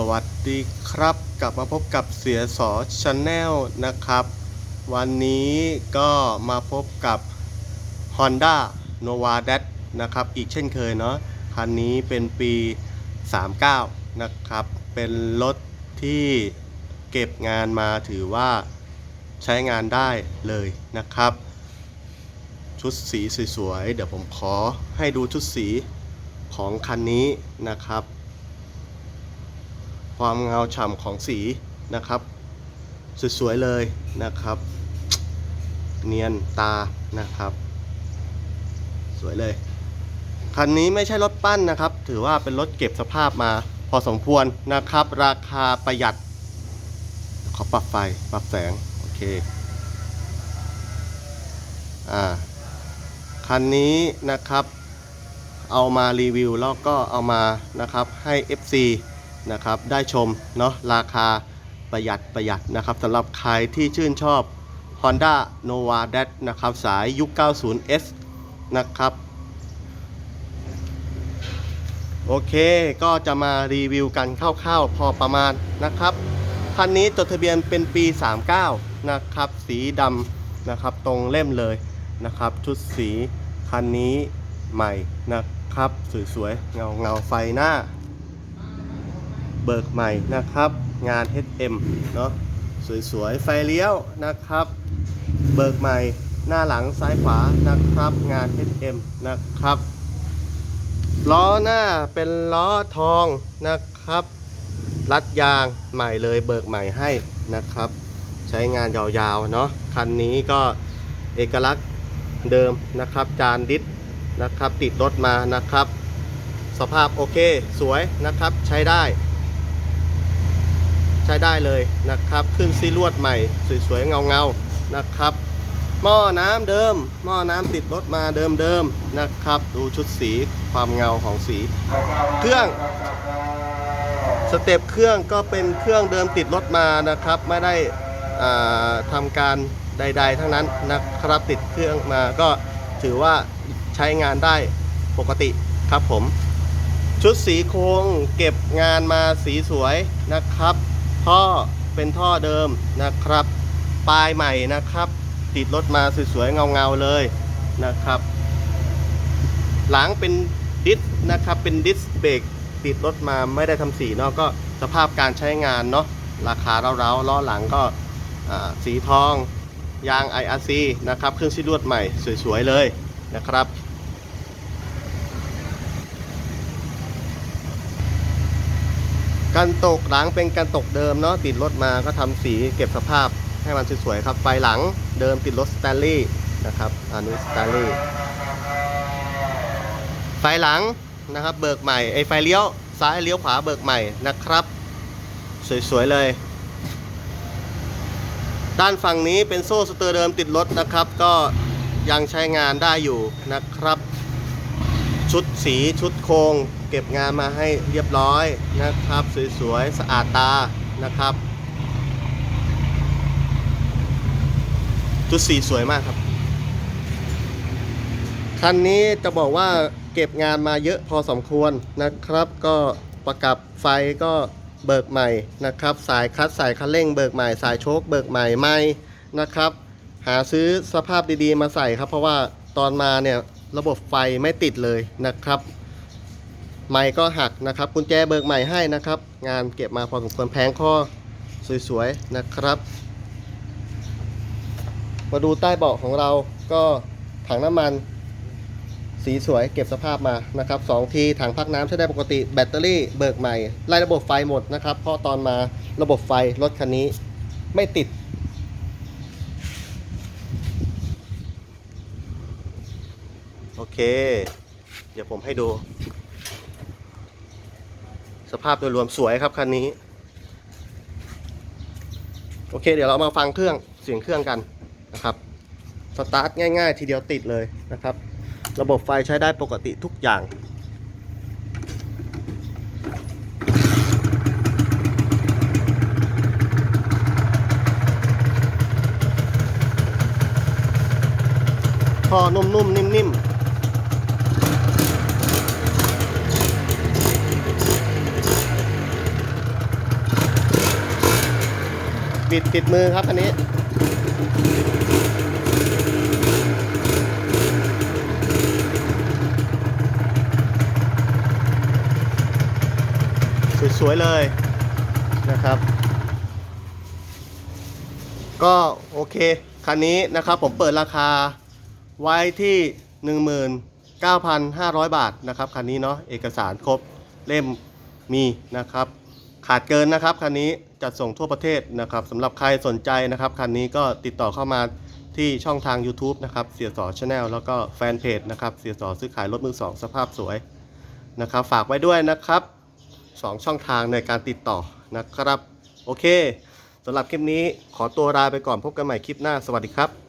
สวัสดีครับ กลับมาพบกับเสียสอชาแนลนะครับ วันนี้ก็มาพบกับ Honda Nova d a t นะครับ อีกเช่นเคยเนาะคันนี้เป็นปี 39 นะครับ เป็นรถที่เก็บงานมาถือว่าใช้งานได้เลยนะครับ ชุดสีสวยๆ เดี๋ยวผมขอให้ดูชุดสีของคันนี้นะครับ ความเงาฉ่ำของสีนะครับ สวยๆเลยนะครับ เนียนตานะครับ สวยเลยคันนี้ไม่ใช่รถปั้นนะครับ ถือว่าเป็นรถเก็บสภาพมาพอสมควรนะครับ ราคาประหยัด ขอปรับไฟปรับแสง โอเค อ่า คันนี้นะครับ เอามารีวิวแล้วก็เอามานะครับให้ FC นะครับได้ชมเนาะราคาประหยัดประหยัดนะครับสำหรับใครที่ชื่นชอบ Honda Nova d a t นะครับสายยุค 90S นะครับ โอเคก็จะมารีวิวกันคร่าวๆ พอประมาณนะครับคันนี้จดทะเบียนเป็นปี 39 นะครับ สีดำนะครับตรงเล่มเลยนะครับ ชุดสีคันนี้ใหม่นะครับ สวยๆ เงาเงาไฟหน้า เบิกใหม่นะครับ งาน HM เนาะสวยๆ ไฟเลี้ยวนะครับ เบิกใหม่หน้าหลังซ้ายขวานะครับ งาน HM นะครับล้อหน้าเป็นล้อทองนะครับ รัดยางใหม่เลยเบิกใหม่ให้นะครับ ใช้งานยาวๆเนาะคันนี้ก็เอกลักษณ์เดิมนะครับ จานดิสนะครับ ติดรถมานะครับ สภาพโอเคสวยนะครับใช้ได้ ใช้ได้เลยนะครับ ขึ้นซีลวดใหม่สวยๆเงาๆนะครับ หม้อน้ำเดิม หม้อน้ำติดรถมาเดิมๆนะครับ ดูชุดสีความเงาของสี เครื่องสเต็ปเครื่องก็เป็นเครื่องเดิมติดรถมานะครับ ไม่ได้อ่าทำการใด ๆ ทั้งนั้นนะครับติดเครื่องมาก็ถือว่าใช้งานได้ปกติครับผม ชุดสีโครงเก็บงานมาสีสวยนะครับ ท่อเป็นท่อเดิมนะครับ ปลายใหม่นะครับ ติดรถมาสวยๆเงาๆเลยนะครับ หลังเป็นดิสนะครับ เป็นดิสเบรกติดรถมาไม่ได้ทำสีเนาะก็สภาพการใช้งานเนาะราคาเร้าๆล้อหลังก็สีทอง ยาง IRC นะครับ เครื่องซีลวดใหม่สวยๆเลยนะครับ กันตกหลังเป็นกันตกเดิมเนาะติดรถมาก็ทำสีเก็บสภาพให้มันสวยๆครับไฟหลังเดิมติดรถสแตนลี่นะครับอันนี้สแตนลี่ไฟหลังนะครับ เบิกใหม่ไอไฟเลี้ยวซ้ายเลี้ยวขวาเบิกใหม่นะครับ สวยๆเลย ด้านฝั่งนี้เป็นโซ่สเตอร์เดิมติดรถนะครับ ก็ยังใช้งานได้อยู่นะครับ ชุดสีชุดโครง เก็บงานมาให้เรียบร้อยนะครับ สวยๆ สะอาดตานะครับชุดสีสวยมากครับ คันนี้จะบอกว่าเก็บงานมาเยอะพอสมควรนะครับ ก็ประกับไฟก็เบิกใหม่นะครับ สายคัดสายคันเร่งเบิกใหม่สายโชคเบิกใหม่ไม่นะครับ หาซื้อสภาพดีๆมาใส่ครับ เพราะว่าตอนมาเนี่ยระบบไฟไม่ติดเลยนะครับ ไม้ก็หักนะครับกุญแจเบิกใหม่ให้นะครับ งานเก็บมาพอสมควรแพงข้อสวยๆนะครับ มาดูใต้เบาะของเราก็ถังน้ำมัน สีสวยเก็บสภาพมานะครับสองทีถังพักน้ำใช้ได้ปกติแบตเตอรี่เบิกใหม่ไล่ระบบไฟหมดนะครับ เพราะตอนมาระบบไฟรถคันนี้ไม่ติดโอเค เดี๋ยวผมให้ดู สภาพโดยรวมสวยครับคันนี้ โอเค เดี๋ยวเรามาฟังเครื่องเสียงเครื่องกันนะครับสตาร์ทง่าย ๆ ทีเดียวติดเลยนะครับ ระบบไฟใช้ได้ปกติทุกอย่างพอนุ่มๆ นิ่มๆ บิดติดมือครับคันนี้ สวยๆเลยนะครับ ก็โอเค คันนี้นะครับผมเปิดราคาไว้ที่ 19,500 บาทนะครับ คันนี้เนาะเอกสารครบเล่มมีนะครับ ขาดเกินนะครับคันนี้จัดส่งทั่วประเทศนะครับสำหรับใครสนใจนะครับคันนี้ก็ติดต่อเข้ามาที่ช่องทาง YouTube นะครับเสียสอชาแนลแล้วก็แฟนเพจนะครับเสียสอซื้อขายรถมือสองสภาพสวยนะครับ ฝากไว้ด้วยนะครับ 2 ช่องทางในการติดต่อนะครับ โอเคสำหรับคลิปนี้ขอตัวลาไปก่อนพบกันใหม่คลิปหน้าสวัสดีครับ